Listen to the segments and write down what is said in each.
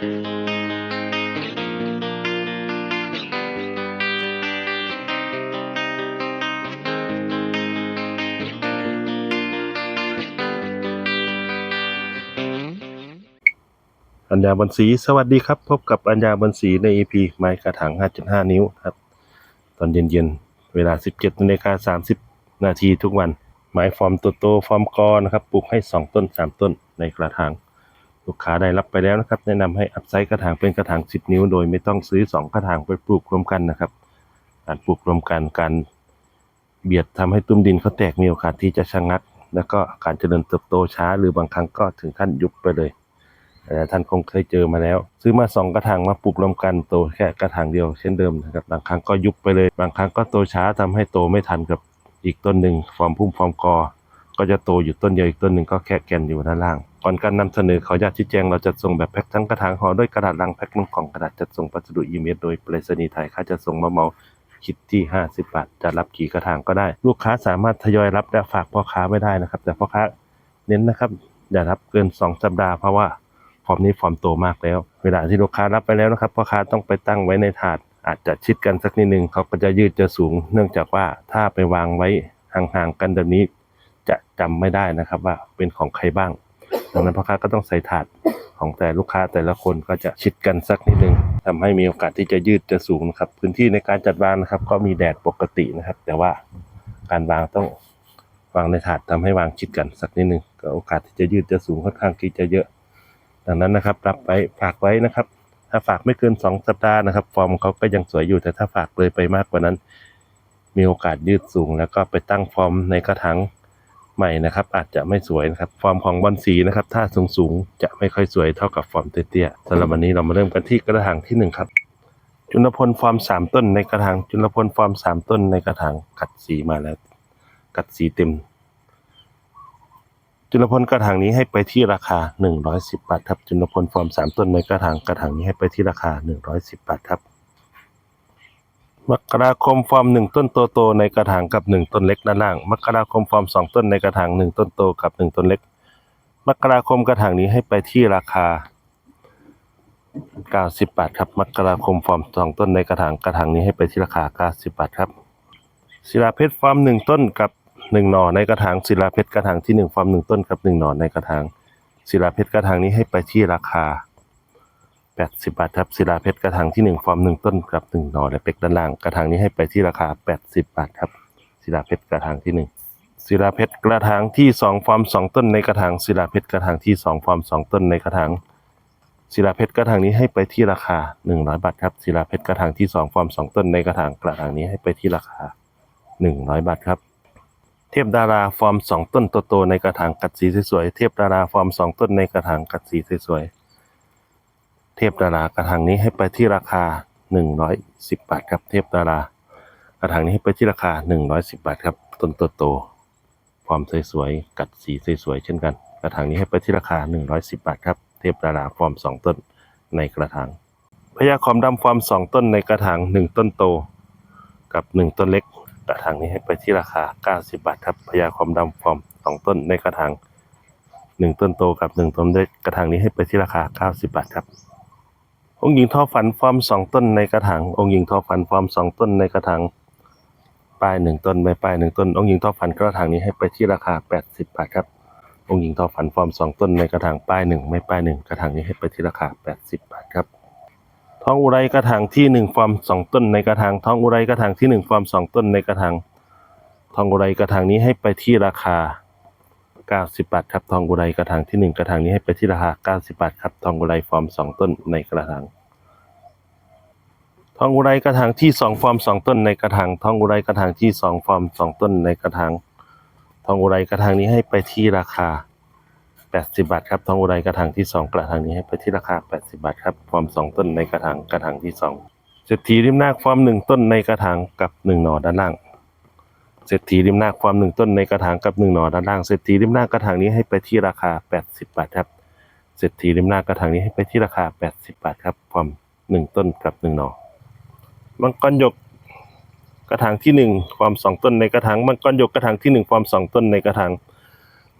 อัญญาบนสีสวัสดีครับ พบกับอัญญาบนสีใน EP ไม้กระถาง 5.5 นิ้วครับ ตอนเย็นๆ เวลา 17นาฬิกา30 นาทีทุกวัน ไม้ฟอร์มตัวโตฟอร์มกอนะครับ ปลูกให้ 2 ต้น 3 ต้นในกระถาง ลูกค้าได้รับไปแล้วนะครับ แนะนำให้อัพไซส์กระถางเป็นกระถาง 10 นิ้ว โดยไม่ต้องซื้อ 2 กระถางไปปลูกรวมกันนะครับ การปลูกรวมกันการเบียดทำให้ตุ้มดินเขาแตกมีโอกาสที่จะชะงัก แล้วก็การเจริญเติบโตช้า หรือบางครั้งก็ถึงขั้นยุบไปเลยแต่ท่านคงเคยเจอมาแล้ว ซื้อมาสองกระถางมาปลูกรวมกันโตแค่กระถางเดียวเช่นเดิมนะครับบางครั้งก็ยุบไปเลย บางครั้งก็โตช้าทำให้โตไม่ทันกับอีกต้นหนึ่งฟอร์มพุ่มฟอร์มกอ ก็จะโตอยู่ต้นเดียวอีกต้นหนึ่งก็แค่แกนอยู่ด้านล่าง ก่อนการนำเสนอขออนุญาตชี้แจงเราจะส่งแบบแพ็คทั้งกระถางห่อด้วยกระดาษลังแพ็คลงกล่องกระดาษจัดส่งพัสดุอีเมลโดยไปรษณีย์ไทยค่าจะส่งมาเมาคิดที่ 50 บาท จะรับกี่กระถางก็ได้ ลูกค้าสามารถทยอยรับและฝากพ่อค้าไม่ได้นะครับ แต่พ่อค้าเน้นนะครับ อย่ารับเกิน 2 สัปดาห์เพราะว่าฟอร์มนี้ฟอร์มโตมากแล้ว เวลาที่ลูกค้ารับไปแล้วนะครับพ่อค้าต้องไปตั้งไว้ในถาด อาจจะชิดกันสักนิดนึงเขาก็จะยืดจะสูง เนื่องจากว่าถ้าไปวางไว้ห่างๆกันแบบนี้ จะจำไม่ได้นะครับ ว่าเป็นของใครบ้าง ดังนั้นพ่อค้าก็ต้องใส่ถาดของแต่ลูกค้าแต่ละคนก็จะชิดกันสักนิดนึงทำให้มีโอกาสที่จะยืดจะสูงนะครับ พื้นที่ในการจัดวางนะครับ ก็มีแดดปกตินะครับ แต่ว่าการวางต้องวางในถาดทำให้วางชิดกันสักนิดนึงก็โอกาสที่จะยืดจะสูงค่อนข้างที่จะเยอะ ดังนั้นนะครับ รับไว้ฝากไว้นะครับ ถ้าฝากไม่เกิน 2 สัปดาห์นะครับ ฟอร์มเขาก็ยังสวยอยู่แต่ถ้าฝากเลยไปมากกว่านั้น มีโอกาสยืดสูง แล้วก็ไปตั้งฟอร์มในกระถาง ใหม่นะครับ อาจจะไม่สวยนะครับ ฟอร์มของบอลสีนะครับ ถ้าสูงสูงจะไม่ค่อยสวยเท่ากับฟอร์มเตี้ยๆสำหรับวันนี้เรามาเริ่มกันที่กระถางที่หนึ่งครับ จุลพลฟอร์มสามต้นในกระถางจุลพลฟอร์มสามต้นในกระถางกัดสีมาแล้ว กัดสีเต็ม จุลพลกระถางนี้ให้ไปที่ราคา 110 บาทครับ จุลพลฟอร์ม 3 ต้นในกระถางกระถางนี้ให้ไปที่ราคา 110 บาทครับ มกราคมฟอร์ม1ต้นโตโตในกระถางกับ1ต้นเล็กด้านล่าง มกราคมฟอร์ม2ต้นในกระถาง1ต้นโตกับ1ต้นเล็ก มกราคมกระถางนี้ให้ไปที่ราคา90บาทครับ มกราคมฟอร์ม2ต้นในกระถางกระถางนี้ให้ไปที่ราคา90บาทครับศิลาเพชรฟาร์มหนึ่งต้นกับหนึ่งหน่อในกระถางศิลาเพชรกระถางที่หนึ่งฟาร์มหนึ่งต้นกับหนึ่งหน่อในกระถางศิลาเพชรกระถางนี้ให้ไปที่ราคา แปดสิบบาทครับศิลาเพชรกระถางที่หนึ่งฟาร์มหนึ่งต้นกับหนึ่งหน่อและเป็กด้านล่างกระถางนี้ให้ไปที่ราคาแปดสิบบาทครับศิลาเพชรกระถางที่หนึ่งศิลาเพชรกระถางที่สองฟาร์มสองต้นในกระถางศิลาเพชรกระถางที่สองฟาร์มสองต้นในกระถางศิลาเพชรกระถางนี้ให้ไปที่ราคา100บาทครับศิลาเพชรกระถางที่2ฟอร์ม2ต้นในกระถางกระถางนี้ให้ไปที่ราคา100บาทครับ เทพดาราฟอร์ม2ต้นโตๆในกระถางกัดสีสวยๆเทพดาราฟอร์ม2ต้นในกระถางกัดสีสวยๆ เทพดารากระถางนี้ให้ไปที่ราคา 110 บาทครับเทพดารากระถางนี้ให้ไปที่ราคา 110 บาทครับต้นโตๆฟอร์มสวยๆกัดสีสวยๆเช่นกัน กระถางนี้ให้ไปที่ราคา 110 บาทครับเทพดาราฟอร์ม 2 ต้นในกระถางพญาคอมดำฟอร์ม 2 ต้นในกระถาง 1 ต้นโต กับ 1 ต้นเล็ก กระถางนี้ให้ไปที่ราคา 90 บาทครับพญาคอมดำฟอร์ม 2 ต้นในกระถาง 1 ต้นโตกับ 1 ต้นเล็กกระถางนี้ให้ไปที่ราคา 90 บาทครับ องค์หญิงทอฝันฟอร์ม2ต้นในกระถางองค์หญิงทอฝันฟอร์ม2ต้นในกระถางป้าย1ต้นใบป้าย1ต้น องค์หญิงทอฝันกระถางนี้ให้ไปที่ราคา 80 บาทครับ องค์หญิงทอฝันฟอร์มสองต้นในกระถางป้ายหนึ่งไม่ป้ายหนึ่งกระถางนี้ให้ไปที่ราคา 80 บาทครับทองอุไรกระถางที่หนึ่งฟอร์มสองต้นในกระถางทองอุไรกระถางที่หนึ่งฟอร์มสองต้นในกระถางทองอุไรกระถางนี้ให้ไปที่ราคา 90 บาทครับทองอุไรกระถางที่หนึ่งกระถางนี้ให้ไปที่ราคา 90 บาทครับทองอุไรฟอร์มสองต้นในกระถางทองอุไรกระถางที่สองฟอร์มสองต้นในกระถางทองอุไรกระถางที่สองฟอร์มสองต้นในกระถางทองอุไรกระถางนี้ให้ไปที่ราคา 80 บาทครับทองอุไรกระถางที่ 2 กระถางนี้ให้ไปที่ราคา 80 บาทครับฟอร์ม 2 ต้นในกระถางกระถางที่ 2เศรษฐีริมนาคฟอร์ม 1 ต้นในกระถางกับ 1 หน่อด้านล่าง เศรษฐีริมนาคฟอร์ม1ต้นในกระถางกับ1หน่อด้านล่างเศรษฐีริมนากระถางนี้ให้ไปที่ราคา 80 บาทครับเศรษฐีริมนากระถางนี้ให้ไปที่ราคา 80 บาทครับฟอร์ม1ต้นกับ1หน่อมังกรหยกกระถางที่หนึ่งฟอร์มสองต้นในกระถางมังกรยกกระถางที่หนึ่งฟอร์มสองต้นในกระถาง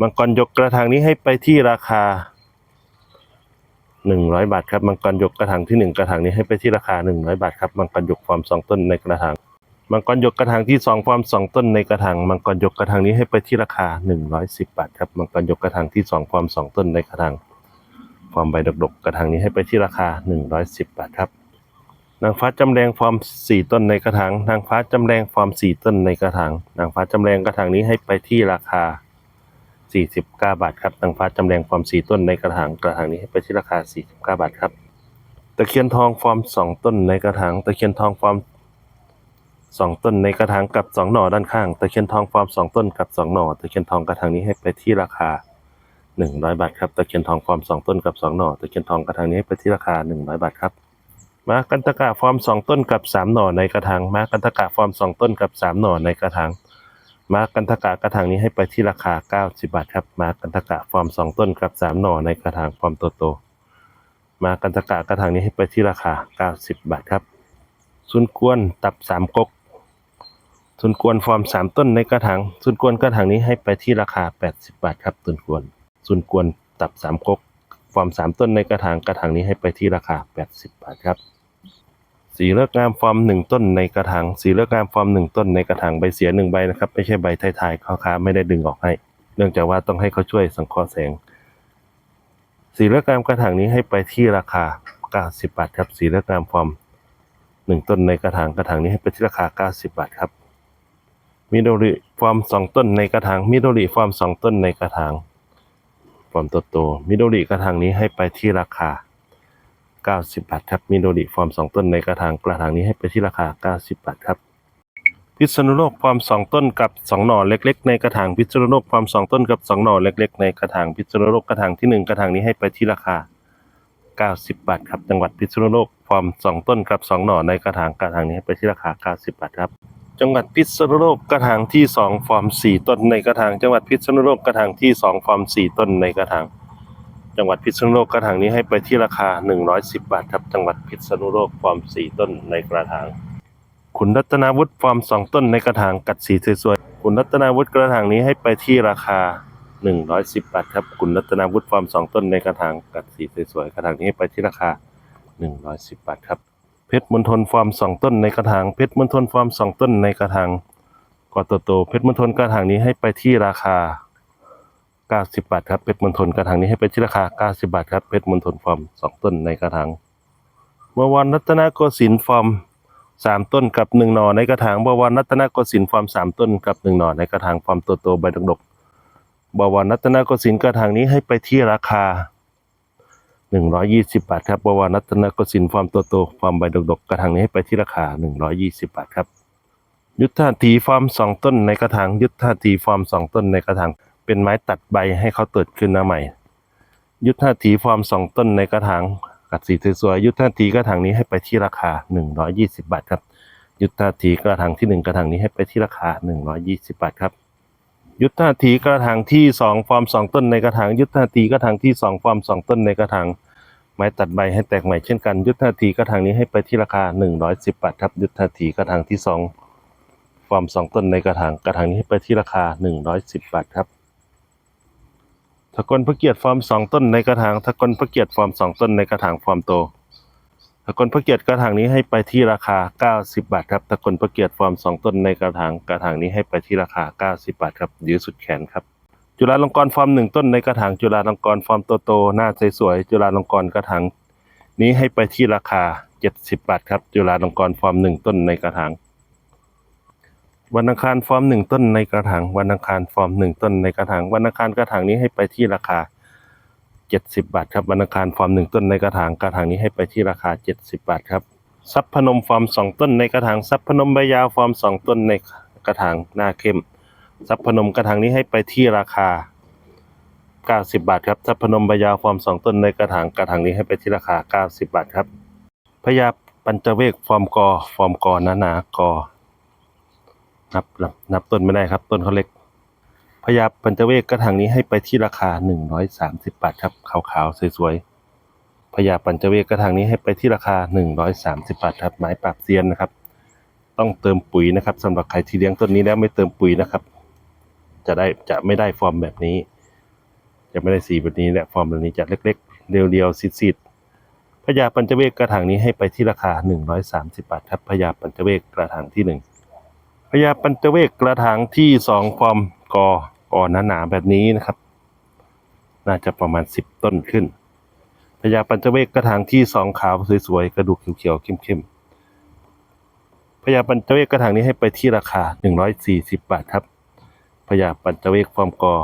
มังกรยกกระถางนี้ให้ไปที่ราคาหนึ่งร้อยบาทครับมังกรหยกกระถางที่หนึ่งกระถางนี้ให้ไปที่ราคาหนึ่งร้อยบาทครับมังกรหยกฟอร์มสองต้นในกระถาง มังกรยกกระถางที่สองฟอร์มสองต้นในกระถางมังกรยกกระถางนี้ให้ไปที่ราคาหนึ่งร้อยสิบบาทครับมังกรยกกระถางที่สองฟอร์มสองต้นในกระถางฟอร์มใบดกๆ กระถางนี้ให้ไปที่ราคาหนึ่งร้อยสิบบาทครับนางฟ้าจำแรงฟอร์มสี่ต้นในกระถางนางฟ้าจำแรงฟอร์มสี่ต้นในกระถางนางฟ้าจำแรงกระถางนี้ให้ไปที่ราคา49บเก้าบาทครับนางฟ้าจำแรงฟอร์มสี่ต้นในกระถางกระถางนี้ให้ไปที่ราคา49บาทครับตะเคียนทองฟอร์มสองต้นในกระถางตะเคียนทองฟอร์ม สองต้นในกระถางกับสองหน่อด้านข้างตะเคียนทองฟอร์มสองต้นกับสองหน่อตะเคียนทองกระถางนี้ให้ไปที่ราคา100บาทครับตะเคียนทองฟอร์มสองต้นกับสองหน่อตะเคียนทองกระถางนี้ให้ไปที่ราคา100บาทครับมากันตะกะฟอร์มสองต้นกับสามหน่อในกระถางมากันตะกะฟอร์มสองต้นกับสามหน่อในกระถางมากันทกะกระถางนี้ให้ไปที่ราคา90บาทครับมากันทกะฟอร์ม2ต้นกับ3หน่อในกระถางฟอร์มโตโตมากันทกะกระถางนี้ให้ไปที่ราคา90บาทครับซุนกวนตับ3ก๊ก ซุนกวนฟอร์ม3ต้นในกระถางซุนกวนกระถางนี้ให้ไปที่ราคา 80 บาทครับซุนกวนซุนกวนตับ3ก๊กฟอร์ม3ต้นในกระถางกระถางนี้ให้ไปที่ราคา 80 บาทครับสีเลือกงามฟอร์มหนึ่งต้นในกระถางสีเลือกงามฟอร์มหนึ่งต้นในกระถางใบเสียหนึ่งใบนะครับไม่ใช่ใบท้ายๆเขาค้าไม่ได้ดึงออกให้ เนื่องจากว่าต้องให้เขาช่วยสังเคราะห์แสง สีเลือกงามกระถางนี้ให้ไปที่ราคา 90 บาทครับสีเลือกงามฟอร์มหนึ่งต้นในกระถางกระถางนี้ให้ไปที่ราคา 90 บาทครับ มิโดริฟอร์มสองต้นในกระถางมิโดริฟอร์มสองต้นในกระถางฟอร์มโตๆมิโดริกระถางนี้ให้ไปที่ราคา 90 บาทครับมิโดริฟอร์ม2ต้นในกระถางกระถางนี้ให้ไปที่ราคา 90 บาทครับ พิษณุโลกฟอร์ม2ต้นกับ2หน่อเล็ก ๆ ในกระถางพิษณุโลกฟอร์ม2ต้นกับ2หน่อเล็ก ๆ ในกระถางพิษณุโลกกระถางที่1กระถางนี้ให้ไปที่ราคา90 บาทครับจังหวัดพิษณุโลกฟอร์ม2 ต้นกับ2หน่อในกระถางกระถางนี้ให้ไปที่ราคา 90 บาทครับ จังหวัดพิษณุโลกกระถางที่2ฟอร์ม4ต้นในกระถาง จังหวัดพิษณุโลกกระถางที่2ฟอร์ม4ต้นในกระถาง จังหวัดพิษณุโลกกระถางนี้ให้ไปที่ราคา 110 บาทครับจังหวัดพิษณุโลกฟอร์ม4ต้นในกระถางขุนรัตนาวุฒิฟอร์ม2ต้นในกระถางกัดสีสวยๆขุนรัตนาวุฒิกระถางนี้ให้ไปที่ราคา 110 บาทครับขุนรัตนาวุฒิฟอร์ม2ต้นในกระถางกัดสีสวยๆกระถางนี้ให้ไปที่ราคา 110 บาทครับ เพชรมณฑลฟอร์ม2ต้นในกระถางเพชรมณฑลฟอร์ม2ต้นในกระถางกอโตโตเพชรมณฑลกระถางนี้ให้ไปที่ราคา 90 บาทครับเพชรมณฑลกระถางนี้ให้ไปที่ราคา 90 บาทครับเพชรมณฑลฟอร์ม2ต้นในกระถางบวรรัตนโกสินทร์ฟอร์ม3ต้นกับ1หน่อในกระถางบวรรัตนโกสินทร์ฟอร์มต้นกับ1หน่อในกระถางฟอร์มโตโตใบดกๆบวรรัตนโกสินทร์กระถางนี้ให้ไปที่ราคา 120บาทครับบวรรัตนกสินทร์ฟอร์มโตโตฟอร์มใบดกๆกระถางนี้ให้ไปที่ราคา120บาทครับ ยุทธาถีฟอร์ม2ต้นในกระถางยุทธาถีฟอร์ม2ต้นในกระถางเป็นไม้ตัดใบให้เขาเติดขึ้นมาใหม่ ยุทธาถีฟอร์มสองต้นในกระถางกัดสีสวยๆยุทธาถีกระถางนี้ให้ไปที่ราคา120บาทครับยุทธาถีกระถางที่หนึ่งกระถางนี้ให้ไปที่ราคา120บาทครับ ยุทธาถีกระถางที่สองฟอร์มสองต้นในกระถางยุทธาถีกระถางที่สองฟอร์มสองต้นในกระถางไม้ตัดใบให้แตกใหม่เช่นกัน ยุทธาถีกระถางนี้ให้ไปที่ราคา110บาทครับยุทธาถีกระถางที่สองฟอร์มสองต้นในกระถางกระถางนี้ให้ไปที่ราคา110บาทครับตะกอนพระเกียรติฟอร์มสองต้นในกระถางตะกอนพระเกียรติฟอร์มสองต้นในกระถางฟอร์มโต ตะกอนพระเกียรติกระถางนี้ให้ไปที่ราคา 90 บาทครับตะกอนพระเกียรติฟอร์มสองต้นในกระถางกระถางนี้ให้ไปที่ราคา 90 บาทครับยื้อสุดแขนครับจุฬาลงกรณ์ฟอร์มหนึ่งต้นในกระถางจุฬาลงกรณ์ฟอร์มโตๆหน้าสวยๆจุฬาลงกรณ์กระถางนี้ให้ไปที่ราคา 70 บาทครับจุฬาลงกรณ์ฟอร์มหนึ่งต้นในกระถางวันอังคารฟอร์มหนึ่งต้นในกระถางวันอังคารฟอร์มหนึ่งต้นในกระถางวันอังคารกระถางนี้ให้ไปที่ราคา 70 บาทครับวันอังคารฟอร์มหนึ่งต้นในกระถางกระถางนี้ให้ไปที่ราคา 70 บาทครับซับพนมฟอร์มสองต้นในกระถางซับพนมใบยาวฟอร์มสองต้นในกระถางหน้าเข้มซับพนมกระถางนี้ให้ไปที่ราคา 90 บาทครับซับพนมใบยาวฟอร์มสองต้นในกระถางกระถางนี้ให้ไปที่ราคา 90 บาทครับพญาปัญจเวกฟอร์มกอฟอร์มกอหนาหนากอนับนับนับต้นไม่ได้ครับต้นเขาเล็ก พญาปัญจเวกกระถางนี้ให้ไปที่ราคา 130 บาทครับขาวๆสวยๆพญาปัญจเวกกระถางนี้ให้ไปที่ราคา 130 บาทครับไม้ปราบเซียนนะครับ ต้องเติมปุ๋ยนะครับสำหรับใครที่เลี้ยงต้นนี้แล้วไม่เติมปุ๋ยนะครับ จะได้จะไม่ได้ฟอร์มแบบนี้ จะไม่ได้สีแบบนี้และฟอร์มแบบนี้จะเล็กๆ เรียวๆซีดๆพญาปัญจเวกกระถางนี้ให้ไปที่ราคา 130 บาทครับพญาปัญจเวกกระถางที่หนึ่งพญาปัญจเวกกระถางที่สองฟอร์ม กอกอหนาๆแบบนี้นะครับ น่าจะประมาณ10ต้นขึ้นพญาปัญจเวกกระถางที่สองขาวสวยๆกระดูกเขียวๆเข้มๆพญาปัญจเวกกระถางนี้ให้ไปที่ราคา140บบาทครับพญาปัญจเวกฟอร์มกอ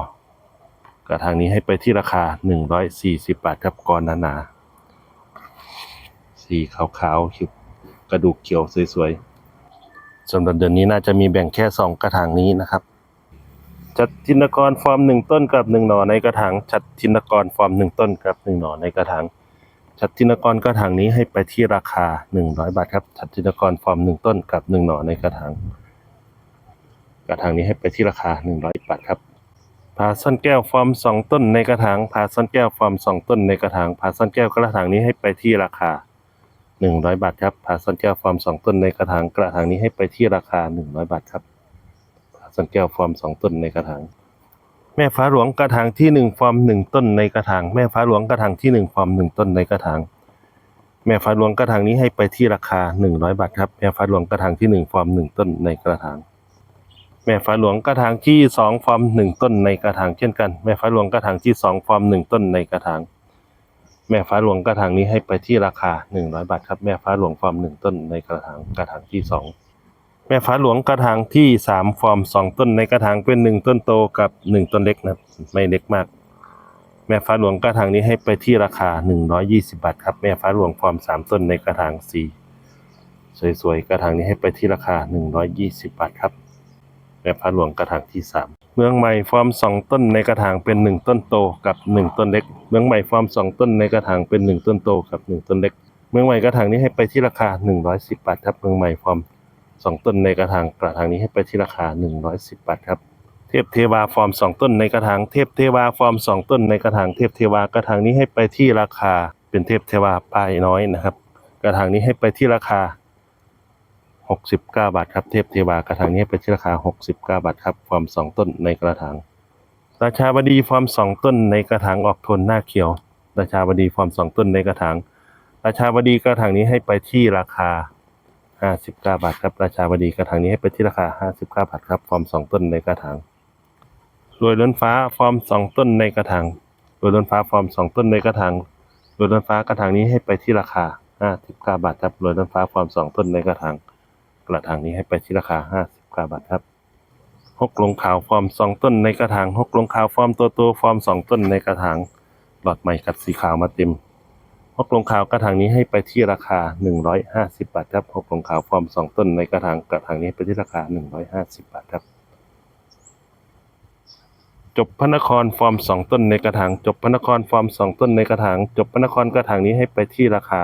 กระถางนี้ให้ไปที่ราคา140บบาทครับกอหนาๆสีขาวๆคิวกระดูกเขียวสวยๆสำหรับเดือนนี้น่าจะมีแบ่งแค่สองกระถางนี้นะครับ จัดจินตกรฟอร์มหนึ่งต้นกับหนึ่งหน่อในกระถางจัดจินตกรฟอร์มหนึ่งต้นกับหนึ่งหน่อในกระถางจัดจินตกรกระถางนี้ให้ไปที่ราคาหนึ่งร้อยบาทครับจัดจินตกรฟอร์มหนึ่งต้นกับหนึ่งหน่อในกระถางกระถางนี้ให้ไปที่ราคาหนึ่งร้อยบาทครับผาซ่อนแก้วฟอร์มสองต้นในกระถางผาซ่อนแก้วฟอร์มสองต้นในกระถางผาซ่อนแก้วกระถางนี้ให้ไปที่ราคาหนึ่งร้อยบาทครับผาซ่อนแก้วฟอร์มสองต้นในกระถางกระถางนี้ให้ไปที่ราคาหนึ่งร้อยบาทครับ ผาซ่อนแก้วฟอร์มสองต้นในกระถาง แม่ฟ้าหลวงกระถางที่หนึ่งฟอร์มหนึ่งต้นในกระถาง แม่ฟ้าหลวงกระถางที่หนึ่งฟอร์มหนึ่งต้นในกระถาง แม่ฟ้าหลวงกระถางนี้ให้ไปที่ราคาหนึ่งร้อยบาทครับ แม่ฟ้าหลวงกระถางที่หนึ่งฟอร์มหนึ่งต้นในกระถาง แม่ฟ้าหลวงกระถางที่สองฟอร์มหนึ่งต้นในกระถางเช่นกัน แม่ฟ้าหลวงกระถางที่สองฟอร์มหนึ่งต้นในกระถาง แม่ฟ้าหลวงกระถางนี้ให้ไปที่ราคาหนึ่งร้อยบาทครับ แม่ฟ้าหลวงฟอร์มหนึ่งต้นในกระถาง กระถางที่สอง แม่ฟ้าหลวงกระถางที่สามฟอร์มสองต้นในกระถางเป็นหนึ่งต้นโตกับหนึ่งต้นเล็กนะครับไม่เล็กมาก แม่ฟ้าหลวงกระถางนี้ให้ไปที่ราคาหนึ่งร้อยยี่สิบาทครับแม่ฟ้าหลวงฟอร์มสามต้นในกระถางสี่สวยๆกระถางนี้ให้ไปที่ราคาหนึ่งร้อยยี่สิบาทครับแม่ฟ้าหลวงกระถางที่สามเมืองใหม่ฟอร์มสองต้นในกระถางเป็นหนึ่งต้นโตกับหนึ่งต้นเล็ก เมืองใหม่ฟอร์มสองต้นในกระถางเป็นหนึ่งต้นโตกับหนึ่งต้นเล็ก เมืองใหม่กระถางนี้ให้ไปที่ราคาหนึ่งร้อยสิบบาทครับเมืองใหม่ฟอร์ม สองต้นในกระถางกระถางนี้ให้ไปที่ราคาหนึ่งร้อยสิบบาทครับ เทพเทวาฟอร์มสองต้นในกระถางเทพเทวาฟอร์มสองต้นในกระถางเทพเทวากระถางนี้ให้ไปที่ราคาเป็นเทพเทวาป้ายน้อยนะครับ กระถางนี้ให้ไปที่ราคา 69 บาทครับเทพเทวากระถางนี้ให้ไปที่ราคา 69 บาทครับฟอร์มสองต้นในกระถางราชาบดีฟอร์มสองต้นในกระถางออกโทนหน้าเขียว ราชาบดีฟอร์มสองต้นในกระถางราชาบดีกระถางนี้ให้ไปที่ราคา 59 บาทครับ ราชาบดีกระถางนี้ให้ไปที่ราคา 59 บาทครับ ฟอร์มสองต้นในกระถางรวยล้นฟ้าฟอร์มสองต้นในกระถางรวยล้นฟ้าฟอร์มสองต้นในกระถางรวยล้นฟ้ากระถางนี้ให้ไปที่ราคา 59 บาทครับรวยล้นฟ้าฟอร์มสองต้นในกระถางกระถางนี้ให้ไปที่ราคา 59 บาทครับฮกลงขาวฟอร์มสองต้นในกระถางฮกลงขาวฟอร์มตัวโตฟอร์มสองต้นในกระถางหลอดใหม่กัดสีขาวมาเต็ม ฮกลงขาวกระถางนี้ให้ไปที่ราคา 150 บาทครับฮกลงขาวฟอร์มสองต้นในกระถางกระถางนี้ไปที่ราคา 150 บาทครับ จบพระนครฟอร์มสองต้นในกระถางจบพระนครฟอร์มสองต้นในกระถางจบพระนครกระถางนี้ให้ไปที่ราคา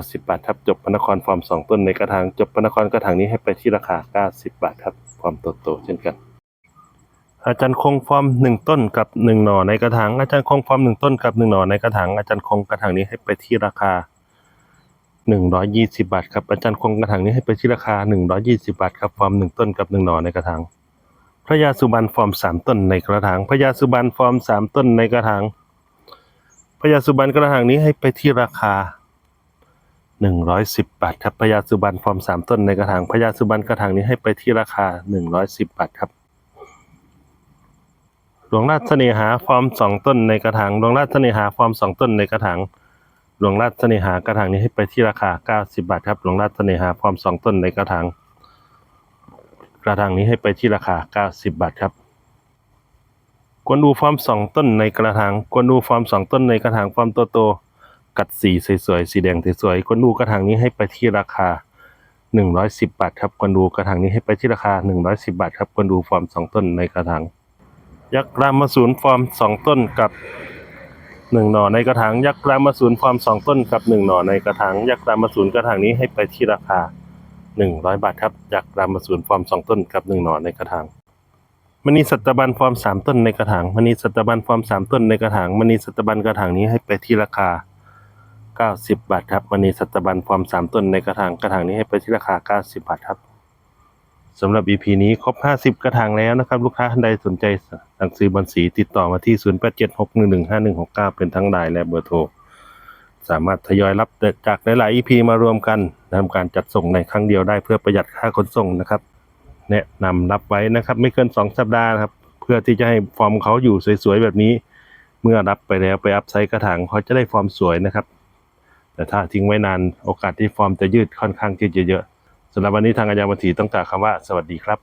90 บาทครับจบพระนครฟอร์มสองต้นในกระถางจบพระนครกระถางนี้ให้ไปที่ราคา 90 บาทครับฟอร์มโตๆเช่นกัน อาจารย์คงฟอร์มหนึ่งต้นกับหนึ่งหน่อในกระถาง อาจารย์คงฟอร์มหนึ่งต้นกับหนึ่งหน่อในกระถาง อาจารย์คงกระถางนี้ให้ไปที่ราคา120บาทครับ อาจารย์คงกระถางนี้ให้ไปที่ราคา120บาทครับ ฟอร์มหนึ่งต้นกับหนึ่งหน่อในกระถาง พระยาสุบรรณฟอร์มสามต้นในกระถาง พระยาสุบรรณฟอร์มสามต้นในกระถาง พระยาสุบรรณกระถางนี้ให้ไปที่ราคาหนึ่งร้อยสิบบาทครับพญาสุบรรณฟอร์มสามต้นในกระถางพญาสุบรรณกระถางนี้ให้ไปที่ราคาหนึ่งร้อยสิบบาทครับ หลวงราชเสน่หาฟอร์มสองต้นในกระถางหลวงราชเสน่หาฟอร์มสองต้นในกระถางหลวงราชเสน่หากระถางนี้ให้ไปที่ราคาเก้าสิบบาทครับหลวงราชเสน่หาฟอร์มสองต้นในกระถางกระถางนี้ให้ไปที่ราคาเก้าสิบบาทครับกวนดูฟอร์มสองต้นในกระถางกวนดูฟอร์มสองต้นในกระถางฟอร์มโตๆกัดสีสวยๆสีแดงสวยๆกวนดูกระถางนี้ให้ไปที่ราคาหนึ่งร้อยสิบบาทครับกวนดูกระถางนี้ให้ไปที่ราคาหนึ่งร้อยสิบบาทครับกวนดูฟอร์มสองต้นในกระถาง ยักษ์รามาสูรฟอร์มสองต้นกับหนึ่งหน่อในกระถางยักษ์รามาสูรฟอร์มสองต้นกับหนึ่งหน่อในกระถางยักษ์รามาสูรกระถางนี้ให้ไปที่ราคาหนึ่งร้อยบาทครับยักษ์รามาสูรฟอร์มสองต้นกับหนึ่งหน่อในกระถางมณีสัตบันฟอร์มสามต้นในกระถางมณีสัตบันฟอร์มสามต้นในกระถางมณีสัตบันกระถางนี้ให้ไปที่ราคาเก้าสิบบาทครับมณีสัตบันฟอร์มสามต้นในกระถางกระถางนี้ให้ไปที่ราคาเก้าสิบบาทครับ สำหรับ EP นี้ครบห้าสิบกระถางแล้วนะครับ ลูกค้าท่านใดสนใจสั่งซื้อบอลสีติดต่อมาที่ศูนย์แปดเจ็ดหกหนึ่งหนึ่งห้าหนึ่งหกเก้าเป็นทั้งไลน์และเบอร์โทร สามารถทยอยรับจากหลายๆ EP มารวมกันทำการจัดส่งในครั้งเดียวได้เพื่อประหยัดค่าขนส่งนะครับ แนะนำรับไว้นะครับ ไม่เกิน 2 สัปดาห์ครับ เพื่อที่จะให้ฟอร์มเขาอยู่สวยๆ แบบนี้ เมื่อรับไปแล้วไปอัพไซต์กระถางเขาจะได้ฟอร์มสวยนะครับ แต่ถ้าทิ้งไว้นานโอกาสที่ฟอร์มจะยืดค่อนข้างที่จะเยอะ สำหรับวันนี้ทางอาญาบัญชีต้องกล่าวคำว่าสวัสดีครับ